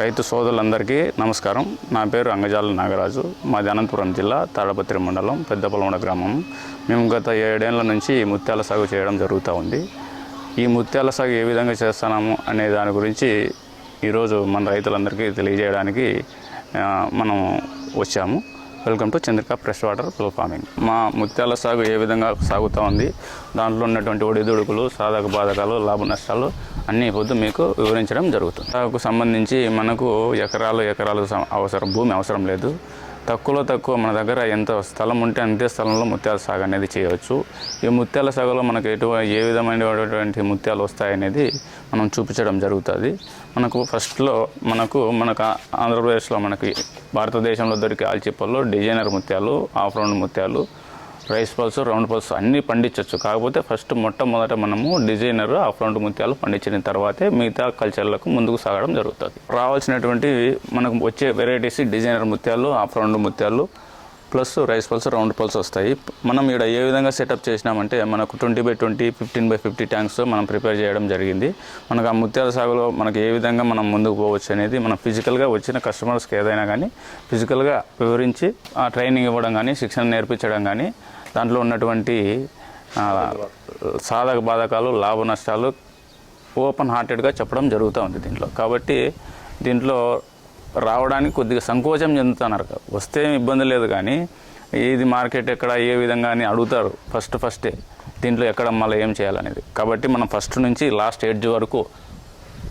రైతు సోదరులందరికీ నమస్కారం. నా పేరు అంగజాల నాగరాజు. మాది అనంతపురం జిల్లా తాడపత్రి మండలం పెద్దపలమడ గ్రామం. మేము గత ఏడేళ్ళ నుంచి ఈ ముత్యాల సాగు చేయడం జరుగుతూ ఉంది. ఈ ముత్యాల సాగు ఏ విధంగా చేస్తున్నాము అనే దాని గురించి ఈరోజు మన రైతులందరికీ తెలియజేయడానికి మనం వచ్చాము. Welcome to Chandrika fresh water pearl farming. మా ముత్యాల సాగు ఏ విధంగా సాగుతూ ఉంది? దాంట్లో ఉన్నటువంటి ఒడిదుడుకులు సాధక బాధకాలు లాభ నష్టాలు అన్నీ పొద్దు మీకు వివరించడం జరుగుతుంది. సాగుకు సంబంధించి మనకు ఎకరాలు ఎకరాలు అవసరం భూమి అవసరం లేదు. తక్కువలో తక్కువ మన దగ్గర ఎంత స్థలం ఉంటే అంతే స్థలంలో ముత్యాల సాగు అనేది చేయవచ్చు. ఈ ముత్యాల సాగులో మనకు ఎటువంటి ఏ విధమైనటువంటి ముత్యాలు వస్తాయనేది మనం చూపించడం జరుగుతుంది. మనకు ఫస్ట్లో మనకు మనకు ఆంధ్రప్రదేశ్లో మనకి భారతదేశంలో దొరికే ఆల్చిప్పల్లో డిజైనర్ ముత్యాలు ఆఫ్ రౌండ్ ముత్యాలు రైస్ పల్స్ రౌండ్ పల్స్ అన్నీ పండించవచ్చు కాకపోతే ఫస్ట్ మొట్టమొదట మనము డిజైనర్ ఆఫ్ రౌండ్ ముత్యాలు పండించిన తర్వాతే మిగతా కల్చర్లకు ముందుకు సాగడం జరుగుతుంది. రావాల్సినటువంటి మనకు వచ్చే వెరైటీస్ డిజైనర్ ముత్యాలు ఆఫ్ రౌండ్ ముత్యాలు plus rice pearls round pearls వస్తాయి. మనం ఇక్కడ ఏ విధంగా సెటప్ చేసినామంటే మనకు twenty by twenty fifteen by fifty tanks మనం ప్రిపేర్ చేయడం జరిగింది. మనకు ఆ ముత్యాల సాగులో మనకు ఏ విధంగా మనం ముందుకు పోవచ్చు అనేది మనం ఫిజికల్గా వచ్చిన కస్టమర్స్కి ఏదైనా కానీ ఫిజికల్గా వివరించి ఆ ట్రైనింగ్ ఇవ్వడం కానీ శిక్షణ నేర్పించడం కానీ దాంట్లో ఉన్నటువంటి సాధక బాధకాలు లాభ నష్టాలు ఓపెన్ హార్టెడ్గా చెప్పడం జరుగుతూ ఉంది దీంట్లో. కాబట్టి దీంట్లో రావడానికి కొద్దిగా సంకోచం చెందుతున్నారు. వస్తే ఇబ్బంది లేదు కానీ ఇది మార్కెట్ ఎక్కడ ఏ విధంగా అని అడుగుతారు ఫస్ట్ ఫస్టే. దీంట్లో ఎక్కడ మళ్ళీ ఏం చేయాలనేది. కాబట్టి మనం ఫస్ట్ నుంచి లాస్ట్ ఎడ్జ్ వరకు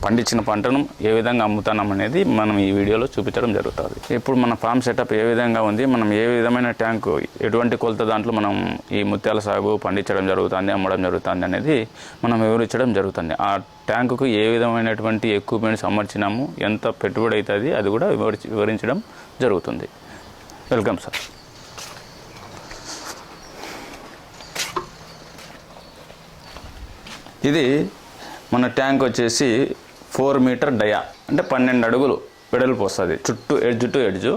పండించిన పంటను ఏ విధంగా అమ్ముతున్నాం అనేది మనం ఈ వీడియోలో చూపించడం జరుగుతుంది. ఇప్పుడు మన ఫామ్ సెటప్ ఏ విధంగా ఉంది మనం ఏ విధమైన ట్యాంకు ఎటువంటి కొలత దాంట్లో మనం ఈ ముత్యాల సాగు పండించడం జరుగుతుంది అమ్మడం జరుగుతుంది అనేది మనం వివరించడం జరుగుతుంది. ఆ ట్యాంకుకు ఏ విధమైనటువంటి ఎక్విప్మెంట్స్ అమర్చినాము ఎంత పెట్టుబడి అవుతుంది అది కూడా వివరించి వివరించడం జరుగుతుంది. వెల్కమ్ సార్ ఇది మన ట్యాంక్ వచ్చేసి ఫోర్ మీటర్ డయా. అంటే పన్నెండు అడుగులు వెడల్పు వస్తుంది. చుట్టూ ఎడ్జ్ టు ఎడ్జ్.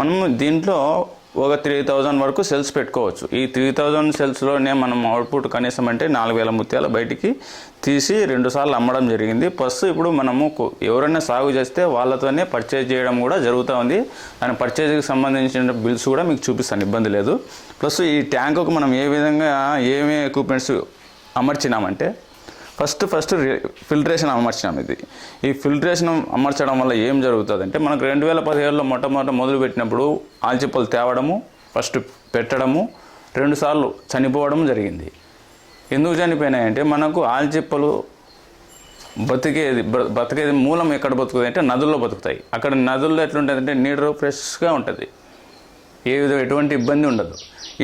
మనము దీంట్లో ఒక త్రీ థౌజండ్ వరకు సెల్స్ పెట్టుకోవచ్చు. ఈ త్రీ థౌజండ్ సెల్స్లోనే మనం అవుట్పుట్ కనీసం అంటే నాలుగు వేల ముత్యాలు బయటికి తీసి రెండుసార్లు అమ్మడం జరిగింది. ప్లస్ ఇప్పుడు మనము ఎవరైనా సాగు చేస్తే వాళ్ళతోనే పర్చేజ్ చేయడం కూడా జరుగుతూ ఉంది. దాని పర్చేజ్కి సంబంధించిన బిల్స్ కూడా మీకు చూపిస్తాను. ఇబ్బంది లేదు. ప్లస్ ఈ ట్యాంకుకు మనం ఏ విధంగా ఏమేమి ఎక్విప్మెంట్స్ అమర్చినామంటే ఫస్ట్ ఫస్ట్ ఫిల్టరేషన్ అమర్చినాం ఇది. ఈ ఫిల్టరేషన్ అమర్చడం వల్ల ఏం జరుగుతుంది అంటే మనకు రెండు వేల పదిహేడులో మొట్టమొదట మొదలుపెట్టినప్పుడు ఆల్చిప్పలు తేవడము ఫస్ట్ పెట్టడము రెండుసార్లు చనిపోవడం జరిగింది. ఎందుకు చనిపోయినాయంటే మనకు ఆల్చిప్పలు బతికేది బతికేది మూలం ఎక్కడ బతుకుతుంది అంటే నదుల్లో బతుకుతాయి. అక్కడ నదుల్లో ఎట్లుంటుంది అంటే నీరు ఫ్రెష్గా ఉంటుంది. ఏ విధంగా ఎటువంటి ఇబ్బంది ఉండదు.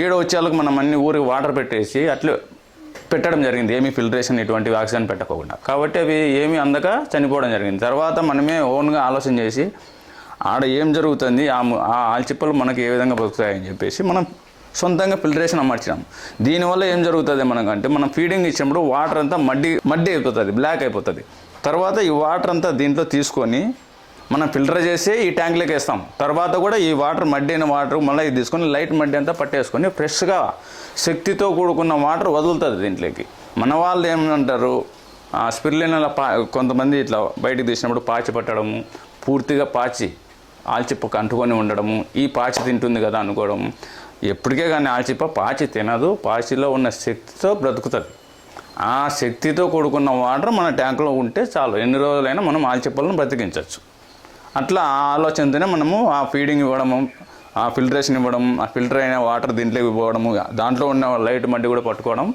ఈడ వచ్చేళ్ళకి మనం అన్ని ఊరికి వాటర్ పెట్టేసి అట్లే పెట్టడం జరిగింది. ఏమీ ఫిల్టరేషన్ ఇటువంటి ఆక్సిజన్ పెట్టకోకుండా. కాబట్టి అవి ఏమీ అందక చనిపోవడం జరిగింది. తర్వాత మనమే ఓన్గా ఆలోచన చేసి ఆడ ఏం జరుగుతుంది ఆ ఆ ఆల్చిప్పలు మనకి ఏ విధంగా బతుకుతాయని చెప్పేసి మనం సొంతంగా ఫిల్టరేషన్ అమర్చినాం. దీనివల్ల ఏం జరుగుతుంది మనకంటే మనం ఫీడింగ్ ఇచ్చినప్పుడు వాటర్ అంతా మడ్డి మడ్డి అయిపోతుంది బ్లాక్ అయిపోతుంది. తర్వాత ఈ వాటర్ అంతా దీంట్లో తీసుకొని మనం ఫిల్టర్ చేసి ఈ ట్యాంక్లోకి వేస్తాం. తర్వాత కూడా ఈ వాటర్ మడ్డిన వాటర్ మళ్ళీ ఇది తీసుకొని లైట్ మడ్డి అంతా పట్టేసుకొని ఫ్రెష్గా శక్తితో కూడుకున్న వాటర్ వదులుతుంది దీంట్లోకి. మన వాళ్ళు ఏమంటారు ఆ స్పిర్లినల పా కొంతమంది ఇట్లా బయటికి తీసినప్పుడు పాచి పట్టడము పూర్తిగా పాచి ఆల్చిప్ప అంటుకొని ఉండడము ఈ పాచి తింటుంది కదా అనుకోవడం ఎప్పటికే కానీ ఆల్చిప్ప పాచి తినదు పాచిలో ఉన్న శక్తితో బ్రతుకుతుంది. ఆ శక్తితో కూడుకున్న వాటర్ మన ట్యాంకులో ఉంటే చాలు. ఎన్ని రోజులైనా మనం ఆల్చిప్పలను బ్రతికించవచ్చు. అట్లా ఆ ఆలోచనతోనే మనము ఆ ఫీడింగ్ ఇవ్వడము ఆ ఫిల్టరేషన్ ఇవ్వడం ఆ ఫిల్టర్ అయిన వాటర్ దీంట్లోకి పోవడము దాంట్లో ఉన్న లైట్ మట్టి కూడా పట్టుకోవడం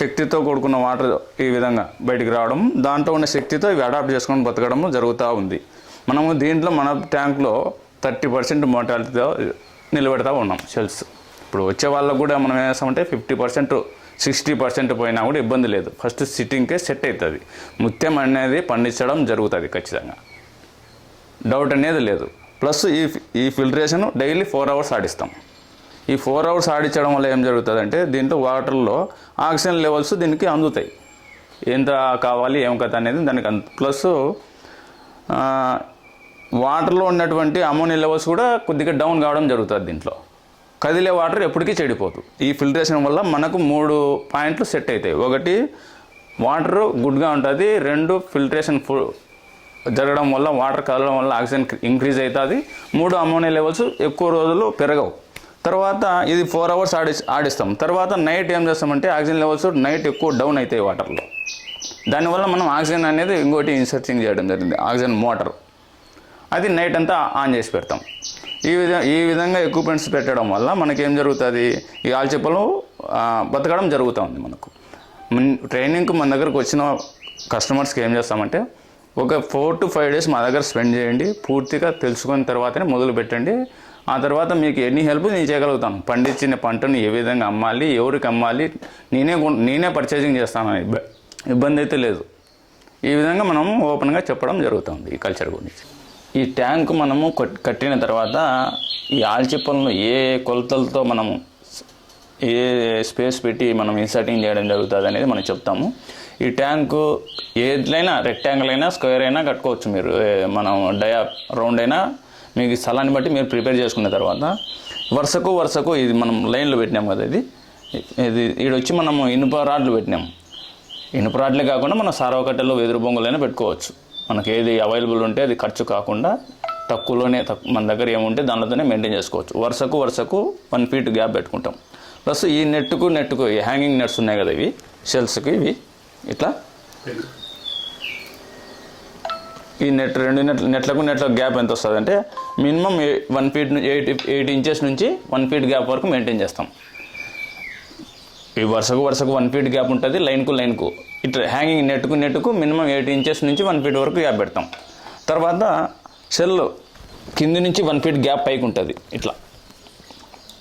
శక్తితో కూడుకున్న వాటర్ ఈ విధంగా బయటికి రావడం దాంట్లో ఉన్న శక్తితో ఇవి అడాప్ట్ చేసుకొని బతకడము జరుగుతూ ఉంది. మనము దీంట్లో మన ట్యాంక్లో థర్టీ పర్సెంట్ మోటాలిటీతో నిలబెడతా ఉన్నాం సెల్స్ ఇప్పుడు వచ్చే వాళ్ళకు కూడా మనం ఏం చేస్తామంటే ఫిఫ్టీ పర్సెంట్ సిక్స్టీ పర్సెంట్ పోయినా కూడా ఇబ్బంది లేదు. ఫస్ట్ సిట్టింగ్కే సెట్ అవుతుంది. ముత్యం అనేది పండించడం జరుగుతుంది ఖచ్చితంగా. డౌట్ అనేది లేదు. ప్లస్ ఈ ఈ ఫిల్టరేషన్ డైలీ ఫోర్ అవర్స్ ఆడిస్తాం. ఈ ఫోర్ అవర్స్ ఆడించడం వల్ల ఏం జరుగుతుందంటే దీంట్లో వాటర్లో ఆక్సిజన్ లెవెల్స్ దీనికి అందుతాయి. ఎంత కావాలి ఏం కథ అనేది దానికి అందు ప్లస్ వాటర్లో ఉన్నటువంటి అమోనియా లెవెల్స్ కూడా కొద్దిగా డౌన్ కావడం జరుగుతుంది దీంట్లో. కదిలే వాటర్ ఎప్పటికీ చెడిపోదు. ఈ ఫిల్టరేషన్ వల్ల మనకు మూడు పాయింట్లు సెట్ అవుతాయి. ఒకటి వాటర్ గుడ్గా ఉంటుంది. రెండు ఫిల్టరేషన్ ఫుల్ జరగడం వల్ల వాటర్ కలవడం వల్ల ఆక్సిజన్ ఇంక్రీజ్ అవుతుంది. మూడు అమోనియా లెవెల్స్ ఎక్కువ రోజులు పెరగవు. తర్వాత ఇది ఫోర్ అవర్స్ ఆడి ఆడిస్తాం. తర్వాత నైట్ ఏం చేస్తామంటే ఆక్సిజన్ లెవెల్స్ నైట్ ఎక్కువ డౌన్ అవుతాయి వాటర్లో. దానివల్ల మనం ఆక్సిజన్ అనేది ఇంకోటి ఇన్సర్చింగ్ చేయడం జరిగింది ఆక్సిజన్ మోటార్. అది నైట్ అంతా ఆన్ చేసి పెడతాం. ఈ విధంగా ఈ విధంగా ఎక్విప్మెంట్స్ పెట్టడం వల్ల మనకేం జరుగుతుంది? ఈ ఆల్చిప్పలు బతకడం జరుగుతుంది మనకు. ట్రైనింగ్కి మన దగ్గరకు వచ్చిన కస్టమర్స్కి ఏం చేస్తామంటే ఒక ఫోర్ టు ఫైవ్ డేస్ మా దగ్గర స్పెండ్ చేయండి. పూర్తిగా తెలుసుకున్న తర్వాతనే మొదలు పెట్టండి. ఆ తర్వాత మీకు ఎన్ని హెల్ప్ నేను చేయగలుగుతాను? పండించిన పంటను ఏ విధంగా అమ్మాలి? ఎవరికి అమ్మాలి? నేనే నేనే పర్చేసింగ్ చేస్తాను ఇబ్బ- ఇబ్బంది అయితే లేదు. ఈ విధంగా మనం ఓపెన్గా చెప్పడం జరుగుతుంది ఈ కల్చర్ గురించి. ఈ ట్యాంక్ మనము కట్టిన తర్వాత ఈ ఆల్చిప్పలను ఏ కొలతలతో మనము ఏ స్పేస్ పెట్టి మనం ఇన్సర్టింగ్ చేయడం జరుగుతుంది అనేది మనం చెప్తాము. ఈ ట్యాంకు ఏదైనా రెక్టాంగిల్ అయినా స్క్వేర్ అయినా కట్టుకోవచ్చు మీరు. మనం డయా రౌండ్ అయినా మీకు స్థలాన్ని బట్టి మీరు ప్రిపేర్ చేసుకున్న తర్వాత వరుసకు వరుసకు ఇది మనం లైన్లో పెట్టినాం కదా ఇది. ఇది ఈడొచ్చి మనము ఇనుప రాడ్లు పెట్టినాం. ఇనుప రాడ్లే కాకుండా మన సారవకట్టెలు వెదురు బొంగులైనా పెట్టుకోవచ్చు. మనకి ఏది అవైలబుల్ ఉంటే అది ఖర్చు కాకుండా తక్కువలోనే తక్కువ మన దగ్గర ఏముంటే దానిలోనే మెయింటైన్ చేసుకోవచ్చు. వరుసకు వరుసకు వన్ ఫీట్ గ్యాప్ పెట్టుకుంటాం. ప్లస్ ఈ నెట్టుకు నెట్టుకు ఈ హ్యాంగింగ్ నెట్స్ ఉన్నాయి కదా ఇవి షెల్స్కి ఇవి. ఇట్లా ఈ నెట్ రెండు నెట్ నెట్లకు నెట్లకు గ్యాప్ ఎంత వస్తుంది అంటే minimum one feet eight eight inches నుంచి వన్ ఫీట్ గ్యాప్ వరకు మెయింటైన్ చేస్తాం. ఈ వరుసకు వరుసకు వన్ ఫీట్ గ్యాప్ ఉంటుంది లైన్కు లైన్కు. ఇట్లా హ్యాంగింగ్ నెట్కు నెట్కు మినిమం ఎయిట్ ఇంచెస్ నుంచి వన్ ఫీట్ వరకు గ్యాప్ పెడతాం. తర్వాత సెల్ కింది నుంచి వన్ ఫీట్ గ్యాప్ పైకి ఉంటుంది ఇట్లా.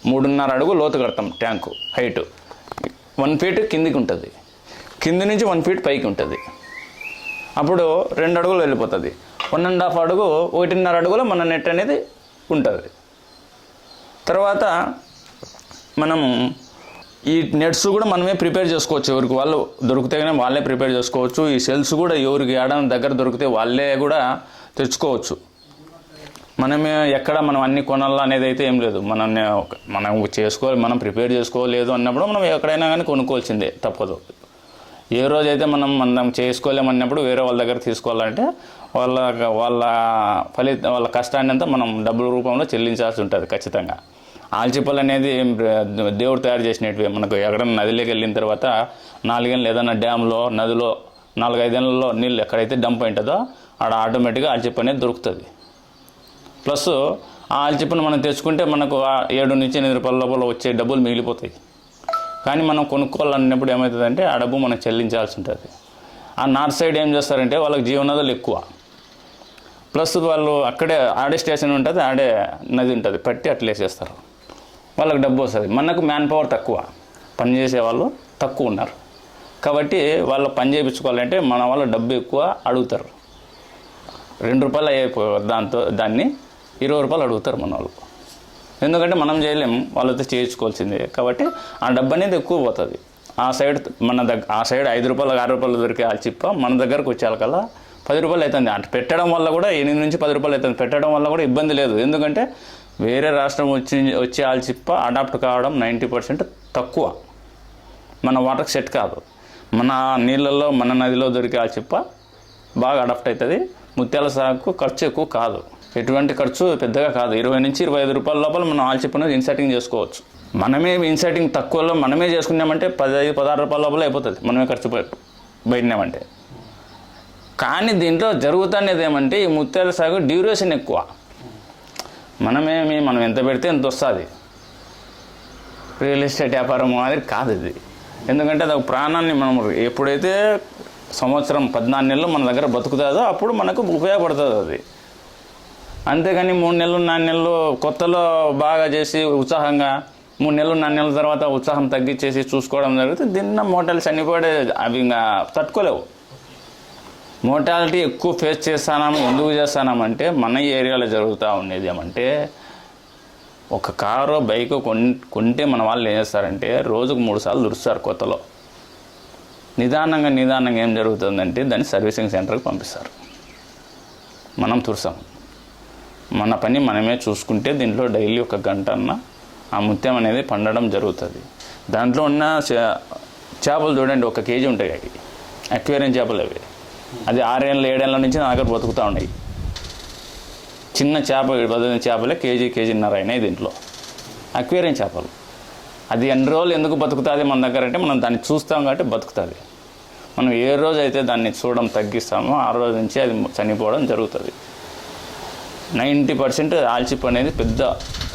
మూడున్నర అడుగు లోతు కడతాం ట్యాంకు హైట్ వన్ ఫీట్ కిందికి ఉంటుంది. కింద నుంచి వన్ ఫీట్ పైకి ఉంటుంది. అప్పుడు రెండు అడుగులు వెళ్ళిపోతుంది. వన్ అండ్ హాఫ్ అడుగు ఒకటిన్నర అడుగులో మన నెట్ అనేది ఉంటుంది. తర్వాత మనం ఈ నెట్స్ కూడా మనమే ప్రిపేర్ చేసుకోవచ్చు ఎవరికి. వాళ్ళు దొరికితే వాళ్ళే ప్రిపేర్ చేసుకోవచ్చు. ఈ సెల్స్ కూడా ఎవరికి ఏడాది దగ్గర దొరికితే వాళ్ళే కూడా తెచ్చుకోవచ్చు. మనమే ఎక్కడ మనం అన్ని కొనాలా అనేది అయితే ఏం లేదు. మనం మనం చేసుకోవాలి మనం ప్రిపేర్ చేసుకోలేదు అన్నప్పుడు మనం ఎక్కడైనా కానీ కొనుక్కోవాల్సిందే తప్పదు. ఏ రోజైతే మనం మనం చేసుకోలేమన్నప్పుడు వేరే వాళ్ళ దగ్గర తీసుకోవాలంటే వాళ్ళ వాళ్ళ ఫలిత వాళ్ళ కష్టాన్ని అంతా మనం డబ్బుల రూపంలో చెల్లించాల్సి ఉంటుంది ఖచ్చితంగా. ఆల్చిప్పలు అనేది దేవుడు తయారు చేసినవి మనకు ఎక్కడైనా నదిలోకి వెళ్ళిన తర్వాత నాలుగేళ్ళు ఏదైనా డ్యామ్లో నదిలో నాలుగైదేళ్ళలో నీళ్ళు ఎక్కడైతే డంప్ ఉంటుందో ఆడ ఆటోమేటిక్గా ఆల్చిప్ప అనేది దొరుకుతుంది. ప్లస్ ఆ ఆల్చిప్పను మనం తెచ్చుకుంటే మనకు ఆ ఏడు నుంచి ఎనిమిది రూపాయల లోపల వచ్చే డబ్బులు మిగిలిపోతాయి. కానీ మనం కొనుక్కోవాలన్నప్పుడు ఏమవుతుందంటే ఆ డబ్బు మనం చెల్లించాల్సి ఉంటుంది. ఆ నార్త్ సైడ్ ఏం చేస్తారంటే వాళ్ళకి జీవనదులు ఎక్కువ. ప్లస్ వాళ్ళు అక్కడే ఆడే స్టేషన్ ఉంటుంది ఆడే నది ఉంటుంది పట్టి అట్లేసేస్తారు వాళ్ళకి డబ్బు వస్తుంది. మనకు మ్యాన్ పవర్ తక్కువ. పని చేసే వాళ్ళు తక్కువ ఉన్నారు. కాబట్టి వాళ్ళు పని చేయించుకోవాలంటే మన వాళ్ళు డబ్బు ఎక్కువ అడుగుతారు. రెండు రూపాయలు అయ్యే దాంతో దాన్ని ఇరవై రూపాయలు అడుగుతారు మన వాళ్ళు. ఎందుకంటే మనం చేయలేం వాళ్ళతో చేయించుకోవాల్సిందే. కాబట్టి ఆ డబ్బు అనేది ఎక్కువ పోతుంది. ఆ సైడ్ మన దగ్గర ఆ సైడ్ ఐదు రూపాయలు ఆరు రూపాయలు దొరికే ఆ చిప్ప మన దగ్గరకు వచ్చేకల్లా పది రూపాయలు అవుతుంది అంటే పెట్టడం వల్ల కూడా ఎనిమిది నుంచి పది రూపాయలు అవుతుంది పెట్టడం వల్ల కూడా ఇబ్బంది లేదు. ఎందుకంటే వేరే రాష్ట్రం వచ్చి వచ్చే ఆల్చిప్ప అడాప్ట్ కావడం నైంటీ పర్సెంట్ తక్కువ. మన వాటర్కి సెట్ కాదు. మన నీళ్ళల్లో మన నదిలో దొరికే ఆ చిప్ప బాగా అడాప్ట్ అవుతుంది ముత్యాల సాగుకు ఖర్చు ఎక్కువ కాదు. ఎటువంటి ఖర్చు పెద్దగా కాదు. ఇరవై నుంచి ఇరవై ఐదు రూపాయల లోపల మనం ఆల్చిప్పను ఇన్సర్టింగ్ చేసుకోవచ్చు. మనమే ఇన్సర్టింగ్ తక్కువలో మనమే చేసుకున్నామంటే పదహైదు పదహారు రూపాయల లోపల అయిపోతుంది. మనమే ఖర్చు పె- కానీ దీంట్లో జరుగుతున్నది ఏమంటే ఈ ముత్యాల సాగు డ్యూరేషన్ ఎక్కువ. మనమేమి మనం ఎంత పెడితే ఎంత వస్తుంది. రియల్ ఎస్టేట్ వ్యాపారం మాదిరి కాదు ఇది. ఎందుకంటే అది ఒక ప్రాణాన్ని మనం ఎప్పుడైతే సంవత్సరం పద్నాలుగు నెలలు మన దగ్గర బతుకుతుందో అప్పుడు మనకు ఉపయోగపడుతుంది అది. అంతేగాని మూడు నెలలు నాలుగు నెలలు కొత్తలో బాగా చేసి ఉత్సాహంగా మూడు నెలలు నాలుగు నెలల తర్వాత ఉత్సాహం తగ్గించేసి చూసుకోవడం జరిగితే దీన్న అన్నీ చనిపోయే అవి ఇంకా తట్టుకోలేవు. మోటాలిటీ ఎక్కువ ఫేస్ చేస్తానాము ఎందుకు చేస్తానామంటే మన ఏరియాలో జరుగుతూ ఉండేది ఏమంటే ఒక కారు బైక్ కొంటే మన వాళ్ళు ఏం చేస్తారంటే రోజుకు మూడు సార్లు దురుస్తారు కొత్తలో. నిదానంగా నిదానంగా ఏం జరుగుతుందంటే దాన్ని సర్వీసింగ్ సెంటర్కి పంపిస్తారు. మనం తురుసాం మన పని మనమే చూసుకుంటే దీంట్లో డైలీ ఒక గంట అన్న ఆ ముత్యం అనేది పండడం జరుగుతుంది. దాంట్లో ఉన్న చేపలు చూడండి ఒక కేజీ ఉంటాయి అవి. అక్వేరియం చేపలు అవి. అది ఆరేళ్ళ ఏడేళ్ళ నుంచి నా దగ్గర బతుకుతూ ఉన్నాయి. చిన్న చేప బదిలిన చేపలే కేజీ కేజీన్నర అయినాయి దీంట్లో. అక్వేరియం చేపలు. అది ఎన్ని రోజులు ఎందుకు బతుకుతుంది మన దగ్గర అంటే మనం దాన్ని చూస్తాం కాబట్టి బతుకుతుంది. మనం ఏ రోజు అయితే దాన్ని చూడడం తగ్గిస్తామో ఆ రోజు నుంచి అది చనిపోవడం జరుగుతుంది. నైంటీ పర్సెంట్ ఆల్చిప్ అనేది పెద్ద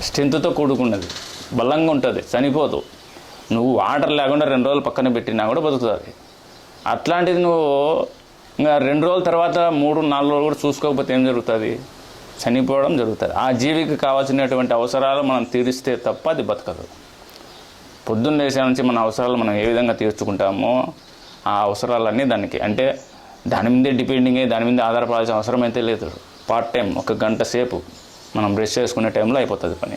స్ట్రెంత్తో కూడుకున్నది. బలంగా ఉంటుంది చనిపోదు. నువ్వు వాటర్ లేకుండా రెండు రోజులు పక్కన పెట్టినా కూడా బతుకుతుంది. అట్లాంటిది నువ్వు ఇంకా రెండు రోజుల తర్వాత మూడు నాలుగు రోజులు కూడా చూసుకోకపోతే ఏం జరుగుతుంది? చనిపోవడం జరుగుతుంది. ఆ జీవికి కావాల్సినటువంటి అవసరాలు మనం తీరిస్తే తప్ప అది బతకదు. పొద్దున్న లేసే నుంచి మన అవసరాలు మనం ఏ విధంగా తీర్చుకుంటామో ఆ అవసరాలన్నీ దానికి. అంటే దాని మీదే డిపెండింగ్ అయ్యి దాని మీద ఆధారపడాల్సిన అవసరం అయితే లేదు. పార్ట్ టైం ఒక గంట సేపు మనం బ్రష్ చేసుకునే టైంలో అయిపోతుంది పని.